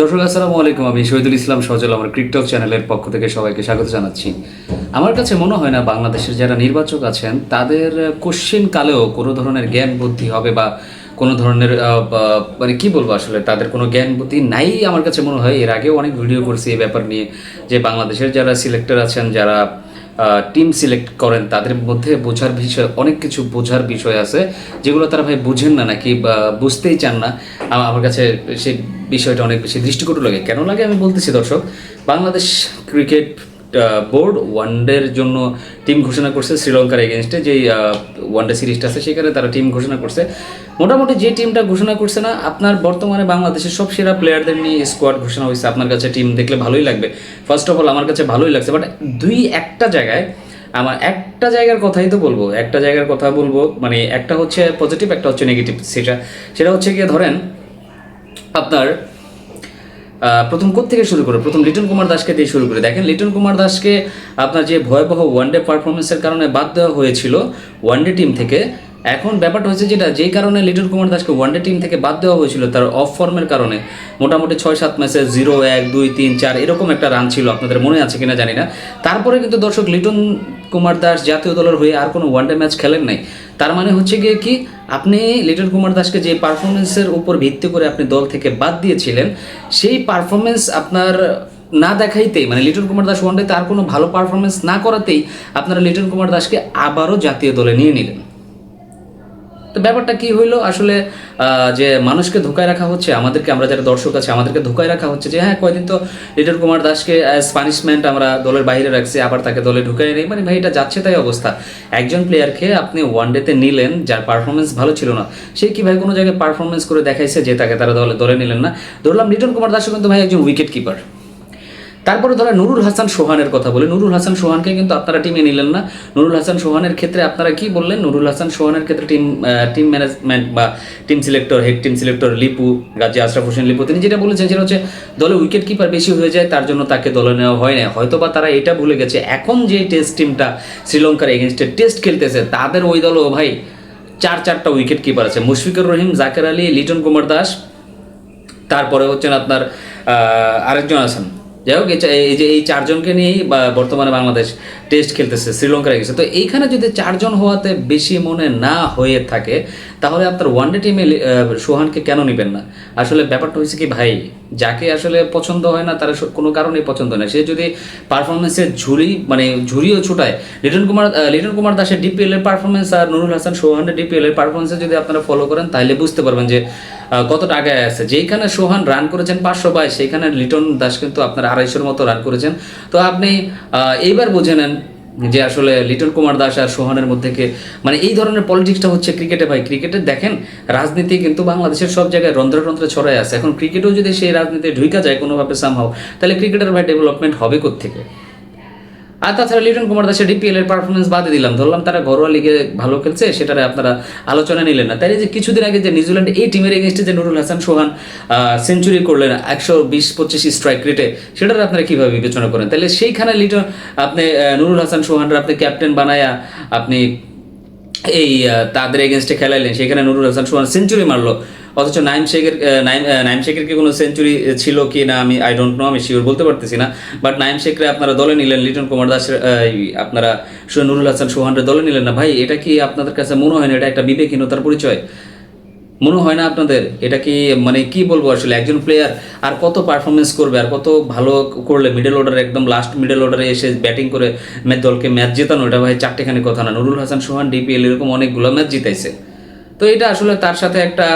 দর্শক, আসসালামু আলাইকুম। আমি শহীদুল ইসলাম সজল, আমার ক্রিকটক চ্যানেলের পক্ষ থেকে সবাইকে স্বাগত জানাচ্ছি। আমার কাছে মনে হয় না বাংলাদেশের যারা নির্বাচক আছেন, তাদের কোশ্চিন কালেও কোনো ধরনের জ্ঞান বুদ্ধি হবে বা কোনো ধরনের মানে কি বলব আসলে, তাদের কোনো জ্ঞান বুদ্ধি নাই আমার কাছে মনে হয়। এর আগেও অনেক ভিডিও করছি এই ব্যাপার নিয়ে যে বাংলাদেশের যারা সিলেক্টর আছেন, যারা টিম সিলেক্ট করেন, তাদের মধ্যে বোঝার বিষয়, অনেক কিছু বোঝার বিষয় আছে, যেগুলো তারা ভাই বুঝেন না নাকি বুঝতেই চান না। আমার কাছে সেই বিষয়টা অনেক বেশি দৃষ্টিকটু লাগে। কেন লাগে আমি বলতেছি দর্শক, বাংলাদেশ ক্রিকেট বোর্ড ওয়ানডের জন্য টিম ঘোষণা করছে শ্রীলঙ্কার এগেনস্টে যেই ওয়ানডে সিরিজটা আছে সেখানে তারা টিম ঘোষণা করছে। মোটামুটি যে টিমটা ঘোষণা করছে না, আপনার বর্তমানে বাংলাদেশের সব সেরা প্লেয়ারদের নিয়ে স্কোয়াড ঘোষণা হয়েছে। আপনার কাছে টিম দেখলে ভালোই লাগবে। ফার্স্ট অফ অল আমার কাছে ভালোই লাগছে বাট দুই একটা জায়গায়, আমার একটা জায়গার কথাই তো বলব, একটা জায়গার কথা বলব মানে একটা হচ্ছে পজিটিভ একটা হচ্ছে নেগেটিভ সেটা সেটা হচ্ছে গিয়ে ধরেন, আপনার প্রথম থেকে শুরু করে? প্রথম লিটন কুমার দাসকে দিয়ে শুরু করে। দেখেন, লিটন কুমার দাসকে আপনার যে ভয়াবহ ওয়ানডে পারফরমেন্সের কারণে বাদ দেওয়া হয়েছিল ওয়ানডে টিম থেকে। এখন ব্যাপারটা হচ্ছে যেটা, যেই কারণে লিটন কুমার দাসকে ওয়ানডে টিম থেকে বাদ দেওয়া হয়েছিল, তার অফ ফর্মের কারণে। মোটামুটি ছয়, সাত ম্যাচে জিরো এক, দুই, তিন, চার, এরকম একটা রান ছিল, আপনাদের মনে আছে কিনা জানি না। তারপরে কিন্তু দর্শক লিটন কুমার দাস জাতীয় দলের হয়ে আর কোনো ওয়ানডে ম্যাচ খেলেন নাই। তার মানে হচ্ছে গিয়ে কি, আপনি লিটন কুমার দাসকে যে পারফরমেন্সের উপর ভিত্তি করে আপনি দল থেকে বাদ দিয়েছিলেন, সেই পারফরমেন্স আপনার না দেখাইতেই মানে লিটন কুমার দাস ওয়ানডেতে আর কোনো ভালো পারফরমেন্স না করাতেই আপনারা লিটন কুমার দাসকে আবারও জাতীয় দলে নিয়ে নিলেন। তো ব্যাপারটা কি হইল? আসলে যে মানুষকে ধোকায় রাখা হচ্ছে, আমাদেরকে, আমরা যারা দর্শক আছে, আমাদেরকে ধোকায় রাখা হচ্ছে যে হ্যাঁ কয়দিন তো লিটন কুমার দাসকে অ্যাজ পানিশমেন্ট আমরা দলের বাইরে রাখছি, আবার তাকে দলে ঢুকাই নেই। মানে ভাই, এটা যাচ্ছে তাই অবস্থা। একজন প্লেয়ারকে আপনি ওয়ান ডেতে নিলেন, যার পারফরমেন্স ভালো ছিল না, সে কি ভাই কোনো জায়গায় পারফরমেন্স করে দেখাইছে যে তাকে তারা দলে দলে নিলেন না? ধরলাম লিটন কুমার দাসও কিন্তু ভাই একজন উইকেট কিপার তারপরে ধরো নুরুল হাসান সোহানের কথা বলে। নুরুল হাসান সোহানকে কিন্তু আপনারা টিমে নিলেন না। নুরুল হাসান সোহানের ক্ষেত্রে আপনারা কি বললেন? নুরুল হাসান সোহানের ক্ষেত্রে টিম টিম ম্যানেজমেন্ট বা team selector head team selector Lipu, Gazi Ashraf Hossain Lipu, তিনি যেটা বলেছেন সেটা হচ্ছে, দলে উইকেট কিপার বেশি হয়ে যায়, তার জন্য তাকে দলে নেওয়া হয় না হয়তো বা তারা এটা ভুলে গেছে। এখন যে টেস্ট টিমটা শ্রীলঙ্কার এগেনস্টে টেস্ট খেলতেছে, তাদের ওই দলও ভাই চার চারটা উইকেট কিপার আছে। মুশফিকুর রহিম, জাকের আলী, লিটন কুমার দাস, তারপরে হচ্ছেন আপনার আরেকজন আছেন। যাই হোক, এই যে এই চারজনকে নিয়েই বর্তমানে বাংলাদেশ টেস্ট খেলতেছে, শ্রীলঙ্কার গেছে। তো এইখানে যদি চারজন হওয়াতে বেশি মনে না হয়ে থাকে, তাহলে আপনার ওয়ানডে টিমে সোহানকে কেন নেবেন না? আসলে ব্যাপারটা হয়েছে কি, ভাই, যাকে আসলে পছন্দ হয় না, তার কোনো কারণেই পছন্দ না। সে যদি পারফরমেন্সের ঝুড়ি মানে ঝুড়িও ছুটায়, লিটন কুমার লিটন কুমার দাসের ডিপিএল এর পারফরমেন্স আর নুরুল হাসান সোহানের ডিপিএল এর পারফরমেন্সে যদি আপনারা ফলো করেন, তাহলে বুঝতে পারবেন যে কতটা আগে আছে? যেইখানে সোহান রান করেছেন পাঁচশো বাইশ সেখানে লিটন দাস কিন্তু আপনার আড়াইশোর মতো রান করেছেন। তো আপনি এইবার বুঝে নেন যে আসলে লিটন কুমার দাস আর সোহানের মধ্যে কে মানে এই ধরনের পলিটিক্সটা হচ্ছে ক্রিকেটে ভাই। ক্রিকেটে দেখেন, রাজনীতি কিন্তু বাংলাদেশের সব জায়গায় রন্ধ্রে রন্ধ্রে ছড়ায় আছে। এখন ক্রিকেটেও যদি সেই রাজনীতি ঢুকা যায় কোনোভাবে সামহাও তাহলে ক্রিকেটের ভাই ডেভেলপমেন্ট হবে কোত্থেকে? আর তাছাড়া লিটন কুমার দাসের ডিপিএল এর পারফরমেন্স বাদে দিলাম। ধরলাম তারা ঘরোয়া লিগে ভালো খেলছে, সেটারে আপনারা আলোচনা নিলেন না। তাই যে কিছুদিন আগে যে নিউজিল্যান্ড এই টিমের এগেনস্টে যে নুরুল হাসান, সোহান সেঞ্চুরি করলেন একশো বিশ, পঁচিশ স্ট্রাইক রেটে সেটার আপনারা কীভাবে বিবেচনা করেন? তাহলে সেইখানে লিটন, আপনি নুরুল হাসান, সোহানরা আপনি ক্যাপ্টেন বানায়া আপনি এই তাদের এগেনস্টে খেলাইলেন, সেখানে নুরুল হাসান, সোহান সেঞ্চুরি মারলো। অথচ নাইম শেখের নাইম শেখের কি কোনো সেঞ্চুরি ছিল কি না আমি আই ডোন্ট নো আমি শিওর বলতে পারতেছি না। বাট নাইম শেখরে আপনারা দলে নিলেন, লিটন কুমার দাস আপনারা নুরুল হাসান সোহানরে দলে নিলেন না। ভাই, এটা কি আপনাদের কাছে মনে হয় না? এটা একটা বিবেকহীনতার পরিচয়। মনে হয় না আপনাদের? এটা কি মানে কি বলব আসলে? একজন প্লেয়ার আর কত পারফরমেন্স করবে, আর কত ভালো করলে মিডল অর্ডারে একদম লাস্ট মিডল অর্ডারে এসে ব্যাটিং করে ম্যাচ দলকে ম্যাচ জেতানো, এটা ভাই চারটেখানি কথা না। নুরুল হাসান সোহান ডিপিএল এরকম অনেকগুলো ম্যাচ জিতাইছে। তো এটা আসলে তার সাথে একটা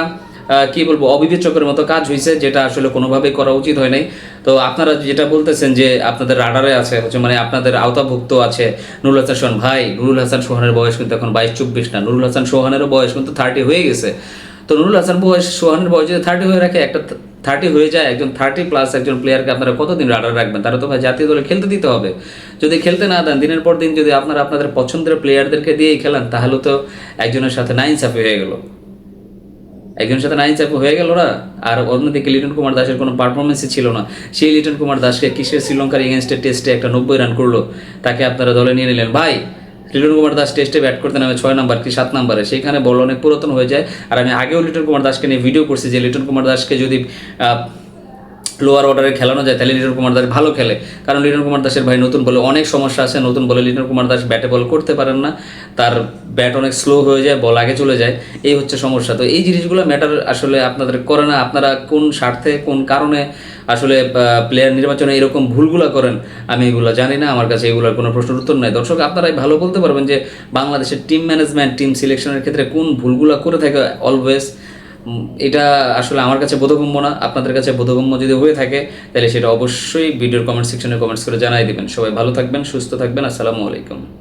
কি বলব, অবিবেচকের মতো কাজ হয়েছে যেটা আসলে কোনোভাবেই করা উচিত হয় নাই। তো আপনারা যেটা বলতেছেন যে আপনাদের রাডারে আছে, হচ্ছে মানে আপনাদের আওতাভুক্ত আছে নুরুল হাসান সোহান ভাই। নুরুল হাসান সোহানের বয়স কিন্তু এখন বাইশ, চব্বিশ না। নুরুল হাসান সোহানেরও বয়স কিন্তু থার্টি হয়ে গেছে। তো নুরুল হাসান বয়স, সোহানের বয়স যদি থার্টি হয়ে রাখে, একটা থার্টি হয়ে যায়, একজন থার্টি প্লাস একজন প্লেয়ারকে আপনারা কতদিন রাডার রাখবেন? তারা তো ভাই জাতীয় দলে খেলতে দিতে হবে। যদি খেলতে না দেন, দিনের পর দিন যদি আপনারা আপনাদের পছন্দের প্লেয়ারদেরকে দিয়েই খেলেন, তাহলে তো একজনের সাথে নাইন সাফি হয়ে গেল। একজনের সাথে নাইন চাপ হয়ে গেল ওরা, আর অন্যদিকে লিটন কুমার দাসের কোনো পারফরমেন্সই ছিল না। সেই লিটন কুমার দাসকে কিসের শ্রীলঙ্কার এগেনস্টে টেস্টে একটা নব্বই রান করল, তাকে আপনারা দলে নিয়ে নিলেন। ভাই, লিটন কুমার দাস টেস্টে ব্যাট করতে নামে ছয় নম্বর কি সাত নাম্বারে সেখানে বল অনেক পুরাতন হয়ে যায়। আর আমি আগেও লিটন কুমার দাসকে নিয়ে ভিডিও করছি যে লিটন কুমার দাসকে যদি লোয়ার অর্ডারে খেলানো যায়, তাহলে লিটন কুমার দাস ভালো খেলে। কারণ লিটন কুমার দাসের ভাই নতুন বলে অনেক সমস্যা আছে, নতুন বলে লিটন কুমার দাস ব্যাটে বল করতে পারেন না। তার ব্যাট অনেক স্লো হয়ে যায় বল আগে চলে যায়, এই হচ্ছে সমস্যা। তো এই জিনিসগুলো ম্যাটার আসলে আপনাদের করে না, আপনারা কোন স্বার্থে, কোন কারণে আসলে প্লেয়ার নির্বাচনে এরকম ভুলগুলো করেন, আমি এগুলো জানি না, আমার কাছে এগুলোর কোনো প্রশ্নের উত্তর নাই। দর্শক, আপনারাই ভালো বলতে পারবেন যে, বাংলাদেশের টিম ম্যানেজমেন্ট টিম সিলেকশনের ক্ষেত্রে কোন ভুলগুলো করে থাকে অলওয়েজ এটা আসলে আমার কাছে বোধগম্য না। আপনাদের কাছে বোধগম্য যদি হয়ে থাকে, তাহলে সেটা অবশ্যই ভিডিওর কমেন্ট সেকশনে কমেন্টস করে জানাই দেবেন। সবাই ভালো থাকবেন, সুস্থ থাকবেন। আসসালামু আলাইকুম।